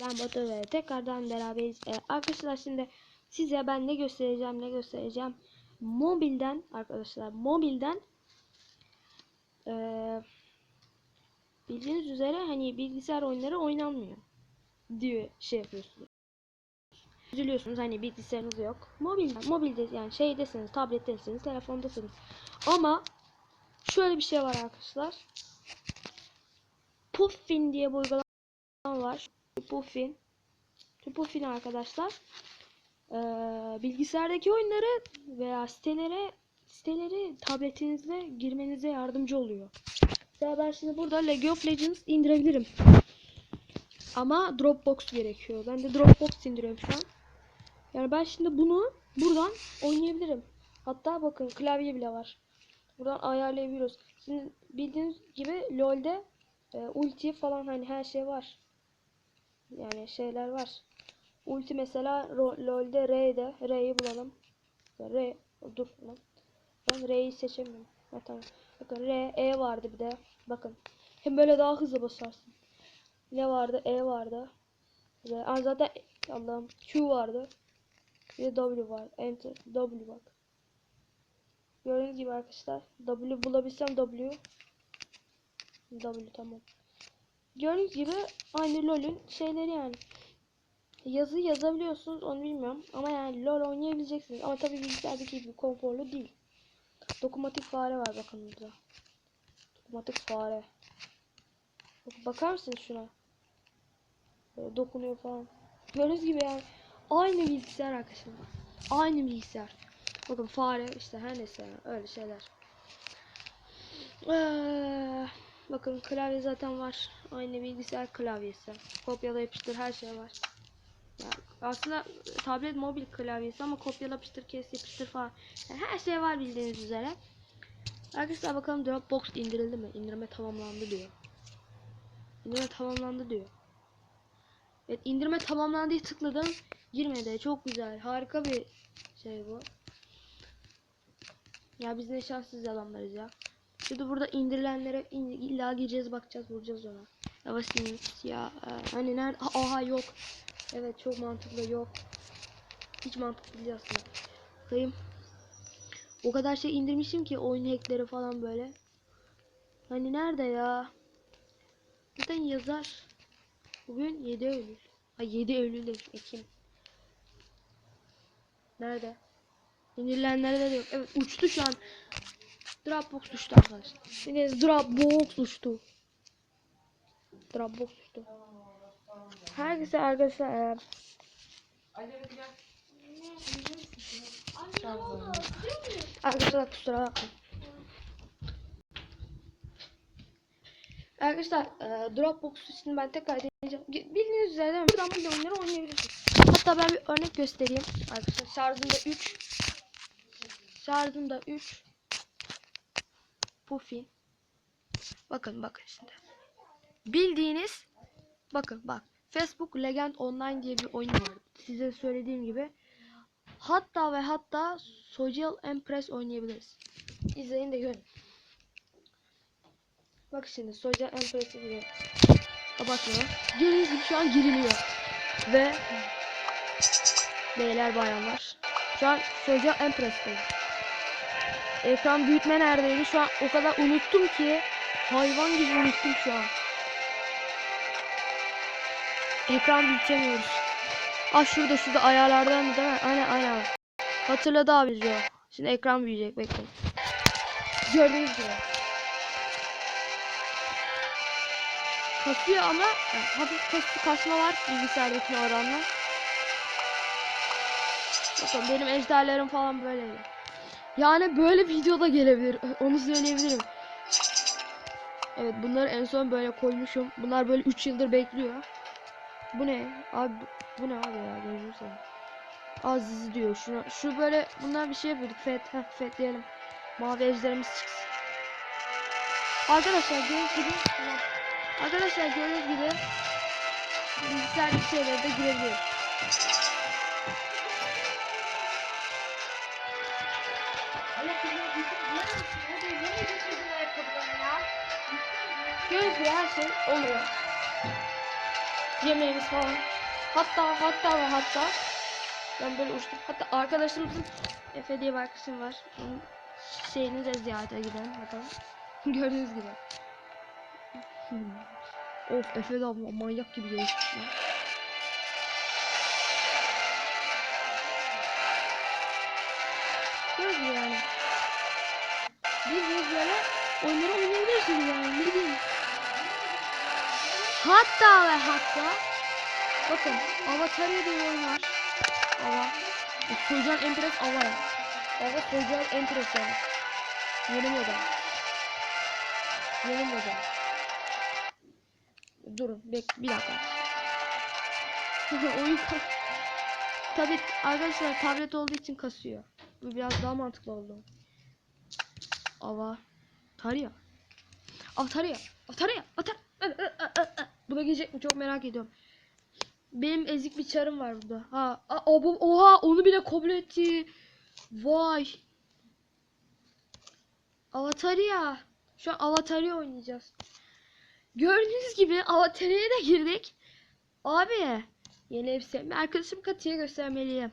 Ben Batu ve tekrardan beraberiz. Ee, arkadaşlar şimdi size ben ne göstereceğim ne göstereceğim. Mobilden arkadaşlar mobilden ee, bildiğiniz üzere hani bilgisayar oyunları oynanmıyor diyor şey yapıyorsunuz. Üzülüyorsunuz hani bilgisayarınız yok. Mobilden, mobilde yani şeydesiniz, tablettesiniz, telefondasınız. Ama şöyle bir şey var arkadaşlar. Puffin diye bir uygulama var. Puffin. Puffin arkadaşlar. Ee, bilgisayardaki oyunları veya sitelere siteleri tabletinizle girmenize yardımcı oluyor. Mesela ben şimdi burada League of Legends indirebilirim. Ama Dropbox gerekiyor. Ben de Dropbox indiriyorum şu an. Yani ben şimdi bunu buradan oynayabilirim. Hatta bakın klavye bile var. Buradan ayarlayabiliyoruz. Şimdi bildiğiniz gibi LoL'de e, ulti falan hani her şey var. Yani şeyler var. Ulti mesela LoL'de R'de. R'yi bulalım. R. Dur. Ben R'yi seçemiyorum. Ha, tamam. Bakın R, E vardı bir de. Bakın. Hem böyle daha hızlı basarsın. Ne vardı? E vardı. Ve Aa, zaten Allah'ım Q vardı. Bir de W var. Enter. W bak. Gördüğünüz gibi arkadaşlar. W bulabilsem W. W tamam. Gördüğünüz gibi aynı LoL'ün şeyleri yani. Yazı yazabiliyorsunuz onu bilmiyorum. Ama yani LoL oynayabileceksiniz. Ama tabii bilgisayardaki gibi konforlu değil. Dokunmatik fare var bakın burada. Dokunmatik fare. Bak, bakar mısınız şuna? Böyle dokunuyor falan. Gördüğünüz gibi yani aynı bilgisayar arkadaşlar. Aynı bilgisayar. Bakın fare işte her neyse yani öyle şeyler. Ee, bakın klavye zaten var. Aynı bilgisayar klavyesi. Kopyala yapıştır her şey var. Ya, aslında tablet mobil klavyesi ama kopyala yapıştır kes yapıştır falan. Yani her şey var bildiğiniz üzere. Arkadaşlar bakalım Dropbox indirildi mi? İndirme tamamlandı diyor. İndirme tamamlandı diyor. Evet indirme tamamlandı tıkladım. Girmedi. Çok güzel. Harika bir şey bu. Ya biz ne şanssız adamlarız ya. Şimdi burada indirilenlere in- illa gireceğiz bakacağız vuracağız ona. Basayım ya. e, Hani nerede? Ha, Aha yok. Evet çok mantıklı yok. Hiç mantıklı değil aslında. Bakayım. O kadar şey indirmişim ki oyun hackleri falan böyle. Hani nerede ya? Zaten yazar. Bugün 7 Eylül. Ha 7 Eylül Ekim. Nerede? İndirilenlerde de yok. Evet uçtu şu an. Dropbox uçtu arkadaşlar. Yine Dropbox uçtu. Dropbox uçtu. Herkese arkadaşlar eğer Arkadaşlar kusura bakmayın. Arkadaşlar e, Dropbox için ben tekrar deneyeceğim. Bildiğiniz üzere değil mi? Buradan bu oyunları oynayabilirsiniz. Hatta ben bir örnek göstereyim. Arkadaşlar şarjım da 3. Şarjım da 3. Puffin. Bakın bakın şimdi. Bildiğiniz bakın bak. Facebook Legend Online diye bir oyun var. Size söylediğim gibi. Hatta ve hatta Social Empress oynayabiliriz. İzleyin de görün. Bak şimdi Social Empress'e girelim. Kapatmıyor. Gördüğünüz gibi şu an giriliyor. Ve beyler bayanlar. Şu an Social Empress'teyim. Ekran büyütme neredeydi? Şu an o kadar unuttum ki hayvan gibi unuttum şu an. Ekran büyütemiyoruz. Ah şurada şurada ayarlardan değil mi? Aynen aynen. Hatırladı abi Joe. Şimdi ekran büyüyecek bekleyin. Gördüğünüz gibi. Kasıyor ama yani hafif kas, kasma var bilgisayardakine oranla. Bakın benim ejderlerim falan böyle. Yani böyle videoda gelebilir. Onu söyleyebilirim. Evet bunları en son böyle koymuşum. Bunlar böyle 3 yıldır bekliyor. Bu ne? Abi bu, ne abi ya seveyim. Aziz diyor şuna. Şu böyle bunlar bir şey yapıyorduk. Fet, heh, fet diyelim. Mavi ejderimiz çıksın. Arkadaşlar gördüğünüz gibi. Arkadaşlar gördüğünüz gibi bilgisayardaki şeylere de girebiliyoruz. Gördüğünüz gibi her şey oluyor. yemeğimiz falan. Hatta hatta ve hatta ben böyle uçtum. Hatta arkadaşımızın Efe diye bir arkadaşım var. Onun şeyini de ziyarete gidelim bakalım. Gördüğünüz gibi. Hmm. Of Efe abla manyak gibi. Gördün mü yani. Bildiğiniz böyle oyunları oynayabilirsiniz yani ne diyeyim. Hatta ve hatta bakın Avatar diye bir oyun var. Ava. Soycan Empress Ava. Ava Soycan Empress yani. Yeni model. Yeni model. Durun bek bir dakika. oyun Tabi arkadaşlar tablet olduğu için kasıyor. Bu biraz daha mantıklı oldu. Ava. Tarya. Atarya. Atarya. Atar. Buna gelecek mi? Çok merak ediyorum. Benim ezik bir çarım var burada. Ha, a, o, oha onu bile kabul etti. Vay. Avatarya. Şu an Avatarya oynayacağız. Gördüğünüz gibi Avatarya'ya da girdik. Abi. Yeni elbise. Arkadaşım Kati'ye göstermeliyim.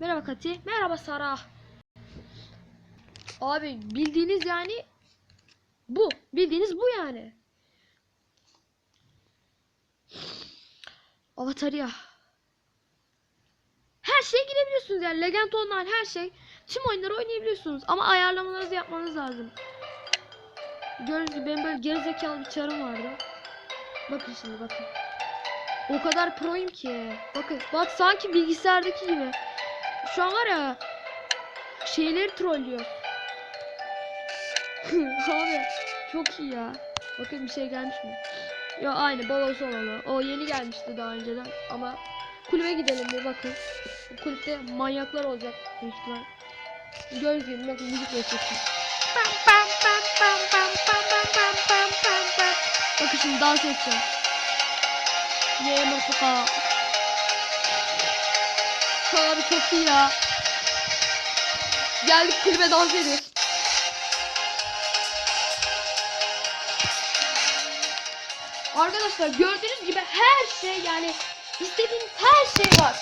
Merhaba Kati. Merhaba Sara. Abi bildiğiniz yani bu. Bildiğiniz bu yani. Avatarya. Her şeye girebiliyorsunuz yani. Legend Online her şey. Tüm oyunları oynayabiliyorsunuz. Ama ayarlamalarınızı yapmanız lazım. Gördüğünüz gibi benim böyle gerizekalı bir çarım vardı. Bakın şimdi bakın. O kadar proyum ki. Bakın bak sanki bilgisayardaki gibi. Şu an var ya şeyleri trollüyor. Abi çok iyi ya. Bakın bir şey gelmiş mi? Yo aynı babası olanı. O yeni gelmişti daha önceden ama kulübe gidelim bir bakın. Bu kulüpte manyaklar olacak büyük ihtimal. Göz gibi bakın müzik yaşasın. Bakın şimdi dans edeceğim. Yeğen Afrika. Şu abi çok iyi ya. Geldik kulübe dans ediyor. Arkadaşlar gördüğünüz gibi her şey yani istediğiniz her şey var.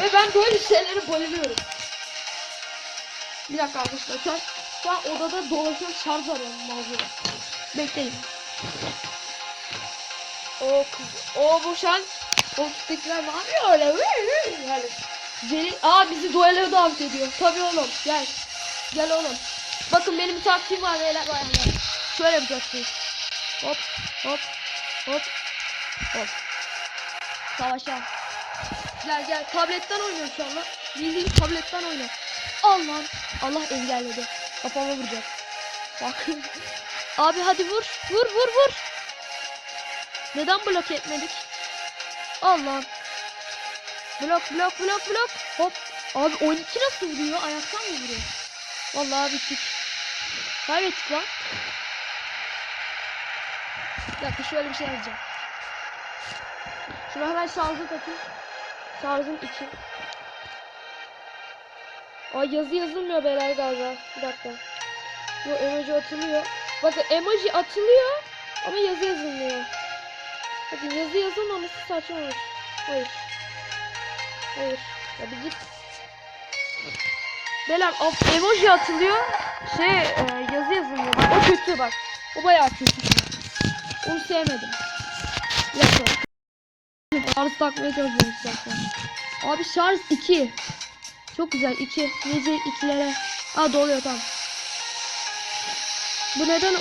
Ve ben böyle şeylere bayılıyorum. Bir dakika arkadaşlar şu an, odada dolaşan şarj arıyorum mağazada. Bekleyin. O kız, o bu şu an koltuktakiler ne yapıyor öyle? Yani. Celil, aa bizi duelloya davet ediyor. Tabii oğlum gel. Gel oğlum. Bakın benim bir var beyler bayanlar. Şöyle yapacaksınız. Hop hop hop hop. Savaşa. Gel gel tabletten oynuyorum şu anda. Bildiğin tabletten oynuyorum. Allah Allah engelledi. Kafama vuracak. Bak. Abi hadi vur. Vur vur vur. Neden blok etmedik? Allah. Blok blok blok blok. Hop. Abi 12 nasıl vuruyor? Ayaktan mı vuruyor? Vallahi bittik. Kaybettik lan. Bir dakika şöyle bir şey yazacağım. Şuna hemen şarjı takayım. Şarjım 2. Ay yazı yazılmıyor beyler galiba. Bir dakika. Bu emoji atılıyor. Bakın emoji atılıyor ama yazı yazılmıyor. Bakın yazı yazılmaması saçma olur. Hayır. Hayır. Ya bir git. Beyler of, emoji atılıyor. Şey e, yazı yazılmıyor. O kötü bak. O bayağı kötü. Onu sevmedim. Dakika. Şarj takmaya çalışıyorum istersen. Abi şarj 2. Çok güzel 2. Nice ikilere. Aa doluyor tamam. Bu neden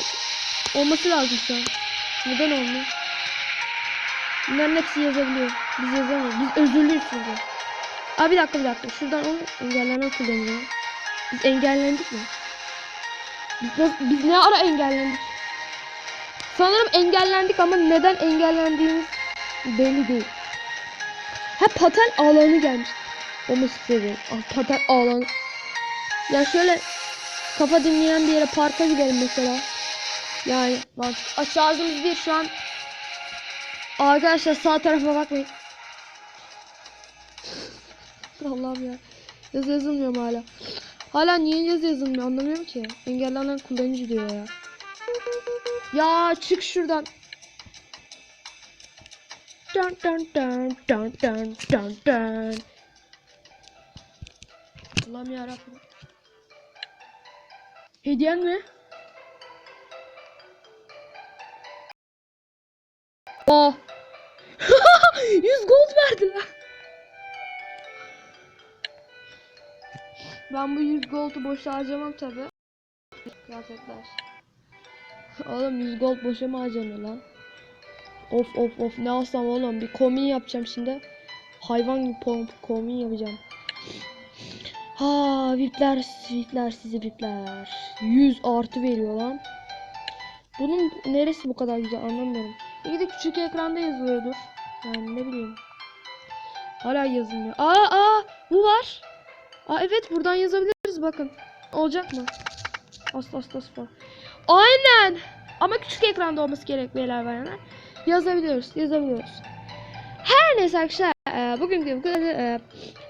olması lazım şu an. Neden olmuyor? Bunların hepsi yazabiliyor. Biz yazamıyoruz. Biz özürlüyüz çünkü. Aa bir dakika bir dakika. Şuradan onu engelleme kullanıyor. Biz engellendik mi? Biz, biz ne ara engellendik? Sanırım engellendik ama neden engellendiğimiz belli değil. Ha paten alanı gelmiş. Onu istiyorum. Ah paten alanı. Ya şöyle kafa dinleyen bir yere parka gidelim mesela. Yani bak şarjımız bir şu an. Arkadaşlar sağ tarafa bakmayın. Allah'ım ya. Yazı yazılmıyor hala? Hala niye yazı yazılmıyor anlamıyorum ki. Engellenen kullanıcı diyor ya. Ya çık şuradan. dun dun dun dun dun dun dun. Allah'ım yarabbim. Hediyen mi? Oh. 100 gold verdiler. Ben bu 100 gold'u boşa harcamam tabi. Kıyafetler. Oğlum 100 gold boşa mı harcanır lan? Of of of ne alsam oğlum bir kombin yapacağım şimdi. Hayvan gibi pomp kombin yapacağım. Ha vipler vipler sizi vipler. 100 artı veriyor lan. Bunun neresi bu kadar güzel anlamıyorum. İyi de küçük ekranda yazıyordur. Yani ne bileyim. Hala yazılmıyor. Aa aa bu var. Aa evet buradan yazabiliriz bakın. Olacak mı? Asla asla asla. Aynen. Ama küçük ekranda olması gerek beyler bayanlar. Yazabiliyoruz, yazabiliyoruz. Her neyse arkadaşlar, e, bugünkü bu kadar. E,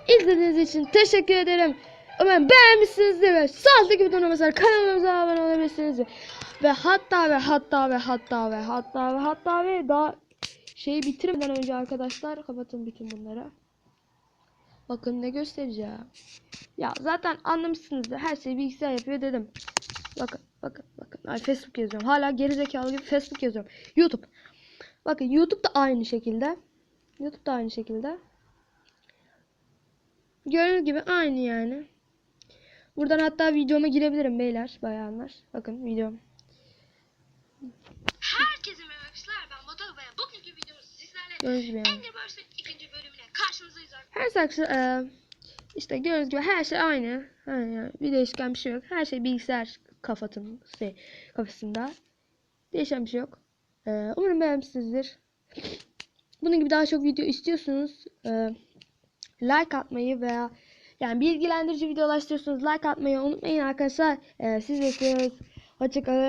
izlediğiniz için teşekkür ederim. Umarım beğenmişsinizdir ve sağlıklı butonuna basarak kanalımıza abone olabilirsiniz. Ve hatta ve hatta ve hatta ve hatta ve hatta ve daha şeyi bitirmeden önce arkadaşlar kapatın bütün bunları. Bakın ne göstereceğim. Ya zaten anlamışsınızdır. Her şeyi bilgisayar yapıyor dedim. Bakın bakın bakın. Ay Facebook yazıyorum. Hala gerizekalı gibi Facebook yazıyorum. YouTube. Bakın YouTube da aynı şekilde. YouTube da aynı şekilde. Gördüğünüz gibi aynı yani. Buradan hatta videoma girebilirim beyler, bayanlar. Bakın videom. Herkese merhaba arkadaşlar ben Batu ve bugünkü videomuz sizlerle Gördüğünüz gibi yani. Angry Birds'ın ikinci bölümüne karşınızdayız arkadaşlar. Her saksı e, işte gördüğünüz gibi her şey aynı. Yani bir değişken bir şey yok. Her şey bilgisayar kafatın şey, kafasında. Değişen bir şey yok. E, umarım beğenmişsinizdir. Bunun gibi daha çok video istiyorsunuz. e, like atmayı veya yani bilgilendirici videolar istiyorsanız like atmayı unutmayın arkadaşlar. E, siz bekliyoruz. Hoşçakalın.